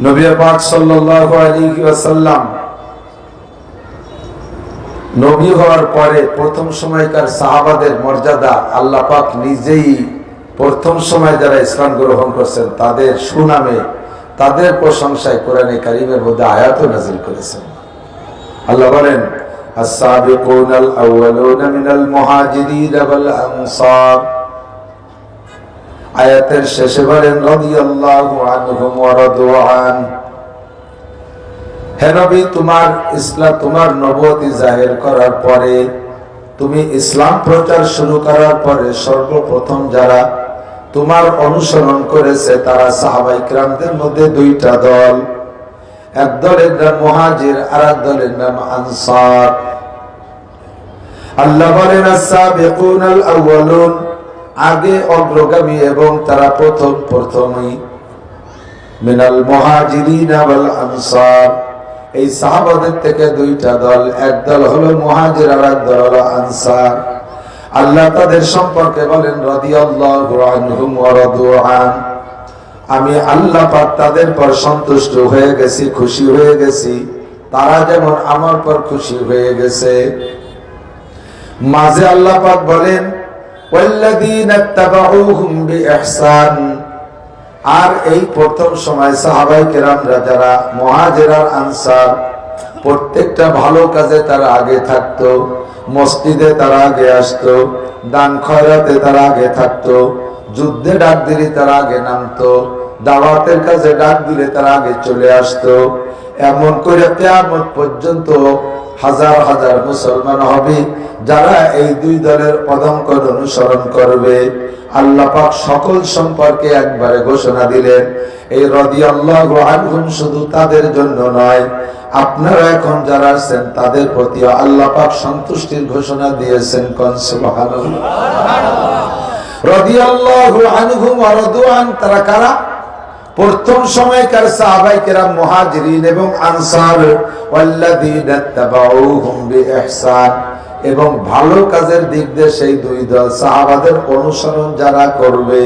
নবী পাক সাল্লাল্লাহু আলাইহি ওয়াসাল্লাম নবী হওয়ার পরে প্রথম সময়কার সাহাবাদের মর্যাদা আল্লাহ পাক নিজেই প্রথম সময় যারা ইসলাম গ্রহণ করছেন তাদের সুনামে তাদের প্রশংসায় কোরআনে কারিমের মধ্যে আয়াত নাজিল করেছেন আল্লাহ বলেন السابقون الأولون من المهاجرين والأنصار আয়াতের শেষে বলেন, রাদিয়াল্লাহু আনহুম ওয়া রাদু আন। হে নবী, তোমার ইসলাম, তোমার নবতি জাহির করার পরে, তুমি ইসলাম প্রচার শুরু করার পরে সর্বপ্রথম যারা তোমার অনুসরণ করেছে, তারা সাহাবাই ক্রামদের মধ্যে দুইটা দল। এক দলের নাম মহাজির আর এক দলের নাম আনসার। আল্লাহ বলেন আস-সাবিকুন আল-আউয়ালুন আগে অগ্রগামী এবং তারা প্রথম প্রথমই। মিনাল মুহাজিরিন ওয়াল আনসার। এই সাহাবাদের থেকে দুইটা দল, এক দল হলো মুহাজির আর এক দল হলো আনসার। আল্লাহ তাদের সম্পর্কে বলেন আমি আল্লাহ পাক তাদের পর সন্তুষ্ট হয়ে গেছি, খুশি হয়ে গেছি। তারা যেমন আমার পর খুশি হয়ে গেছে। মাঝে আল্লাহ পাক বলেন ওয়াল্লাযীনা اتبعوهم বিইহসান। আর এই প্রথম সময় সাহাবাই কেরামরা যারা মহাজেরার আনসার, প্রত্যেকটা ভালো কাজে তারা আগে থাকতো, মসজিদে তারা আগে আসতো, দান খয়রাতে তারা আগে থাকতো, যুদ্ধে ডাক দিলে তারা আগে নামতো দাওয়াতের কাছে ডাক দিলে তারা আগে চলে আসতো। এমন করে কেয়ামত পর্যন্ত হাজার হাজার মুসলমান হবে যারা এই দুই দলের পদঙ্কন অনুসরণ করবে। আল্লাহ পাক সকল সম্পর্কে একবারে ঘোষণা দিলেন। এই রদি আল্লাহ আনহুম শুধু তাদের জন্য নয় আপনারা এখন যারা আছেন তাদের প্রতি আল্লাহ পাক সন্তুষ্টির ঘোষণা দিয়েছেন কোন সুবহানাল্লাহ। রাদিয়াল্লাহু আনহুম ওয়া রাদু তারা কারা? প্রথম সময়কার সাহাবাই কেরাম, মুহাজিরিন এবং আনসার এবং ভালো কাজের দিক দিয়ে সেই দুই দল সাহাবাদের অনুসরণ যারা করবে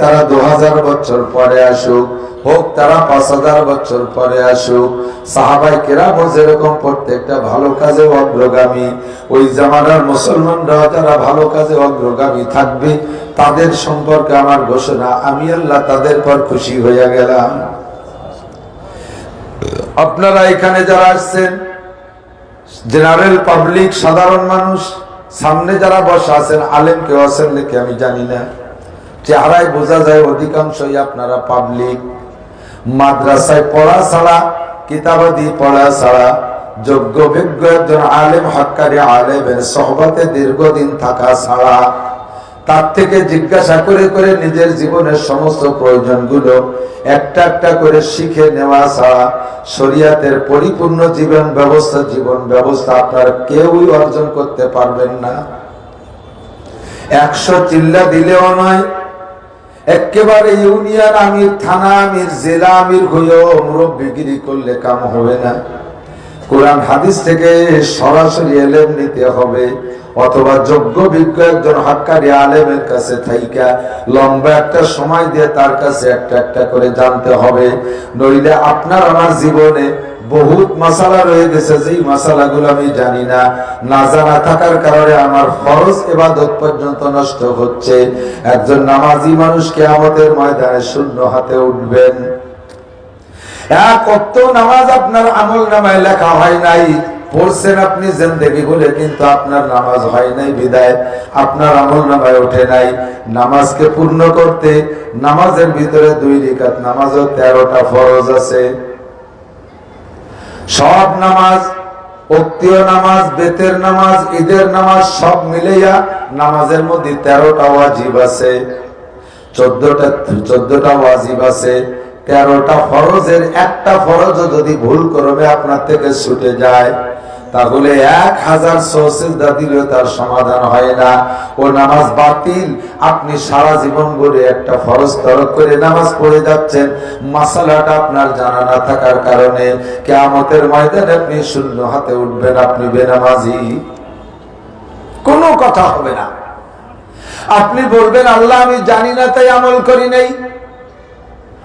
তারা দু হাজার বছর পরে আসুক, হোক তারা পাঁচ হাজার বছর পরে আসুক, সাহাবাই কেরামও যেরকম প্রত্যেকটা ভালো কাজে অগ্রগামী, ওই জামানার মুসলমানরা যারা ভালো কাজে অগ্রগামী থাকবে, তাদের সম্পর্কে আমার ঘোষণা, আমি আল্লাহ তাদের পর খুশি হইয়া গেলাম। আপনারা এখানে যারা আসছেন, জেনারেল পাবলিক, সাধারণ মানুষ, সামনে যারা বসা আছেন আলেম কেউ আছেন নাকি আমি জানি না। চেহারায় বোঝা যায় অধিকাংশই আপনারা পাবলিক মাদ্রাসায় পড়া ছাড়া, কিতাবাদি পড়া ছাড়া, যোগ্য বিজ্ঞ একজন আলেম, হকারি আলেমের সহবতে দীর্ঘদিন থাকা ছাড়া, তার থেকে জিজ্ঞাসা করে করে নিজের জীবনের সমস্ত প্রয়োজনগুলো একটা একটা করে শিখে নেওয়া ছাড়া, শরিয়াতের পরিপূর্ণ জীবন ব্যবস্থা জীবন ব্যবস্থা আপনার কেউই অর্জন করতে পারবেন না। একশো চিল্লা দিলেও নয় একেবারে ইউনিয়ন আমির, থানা আমির, জেলা আমির হয়েও মুরব্বিগিরি করলে কাম হবে না। কোরআন হাদিস থেকে সরাসরি এলেম নিতে হবে, অথবা যোগ্য বিজ্ঞ একজন হাক্কারি আলেমের কাছে থাইকা লম্বা একটা সময় দিয়ে তার কাছে একটা একটা করে জানতে হবে, নইলে আপনার আমার জীবনে বহুত মাসালা রয়ে গেছে, যেই মাসালাগুলো আমি জানি না। না জানা থাকার কারণে আমার ফরজ এবাদত পর্যন্ত নষ্ট হচ্ছে। একজন নামাজি মানুষকে আমাদের ময়দানে শূন্য হাতে উঠবেন। নামাজ আপনার আমল নামায় লেখা হয় নাই। পড়ছেন আপনি জেন্দেগি বলে, কিন্তু আপনার নামাজ হয় নাই বিদায়। আপনার আমল নামায় ওঠে নাই। নামাজকে পূর্ণ করতে নামাজের ভিতরে দুই রিকাত নামাজও তেরোটা ফরজ আছে। সব নামাজ অক্তীয় নামাজ, বেতের নামাজ, ঈদের নামাজ, সব মিলিয়া নামাজের মধ্যে তেরোটা ওয়াজিব আছে। চোদ্দটা চোদ্দটা ওয়াজিব আছে। তেরোটা ফরজের একটা ফরজ যদি ভুল করবে আপনার থেকে ছুটে যায় তাহলে এক হাজার সহসিদ্ধা দিলেও তার সমাধান হয় না। ও নামাজ বাতিল, আপনি সারা জীবন ভরে একটা ফরজ তরক করে নামাজ পড়ে যাচ্ছেন। মাসালাটা আপনার জানা না থাকার কারণে কেয়ামতের ময়দানে আপনি শূন্য হাতে উঠবেন, আপনি বেনামাজি। কোনো কথা হবে না। আপনি বলবেন, আল্লাহ, আমি জানি না, তাই আমল করি নাই।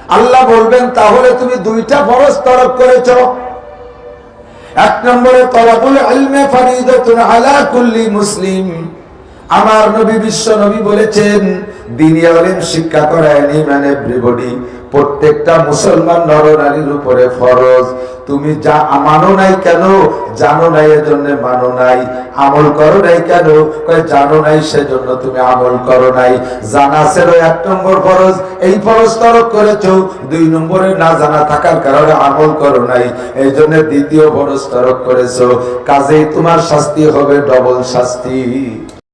আল্লাহ বলবেন, তাহলে তুমি দুইটা ফরজ তরক করেছ। এক নম্বরে তলাবুল ইলমে ফরিদাতুন আলা কুল্লি মুসলিম। আমার নবী বিশ্ব নবী বলেছেন, দিনী শিক্ষা করায় নি মানে এভরিবডি প্রত্যেকটা মুসলমান নরনারীর উপরে ফরজ। তুমি যা মানো নাই কেন? জানো নাই এজন্য মানো নাই। আমল করো নাই কেন? জানো নাই, সেজন্য তুমি আমল করো নাই। জানা ছিল এক নম্বর ফরজ। এই ফরজ তরক করেছ। দুই নম্বরে না জানা থাকার কারণে আমল করো নাই। এই জন্য দ্বিতীয় ফরজ তরক করেছ। কাজেই তোমার শাস্তি হবে, ডবল শাস্তি।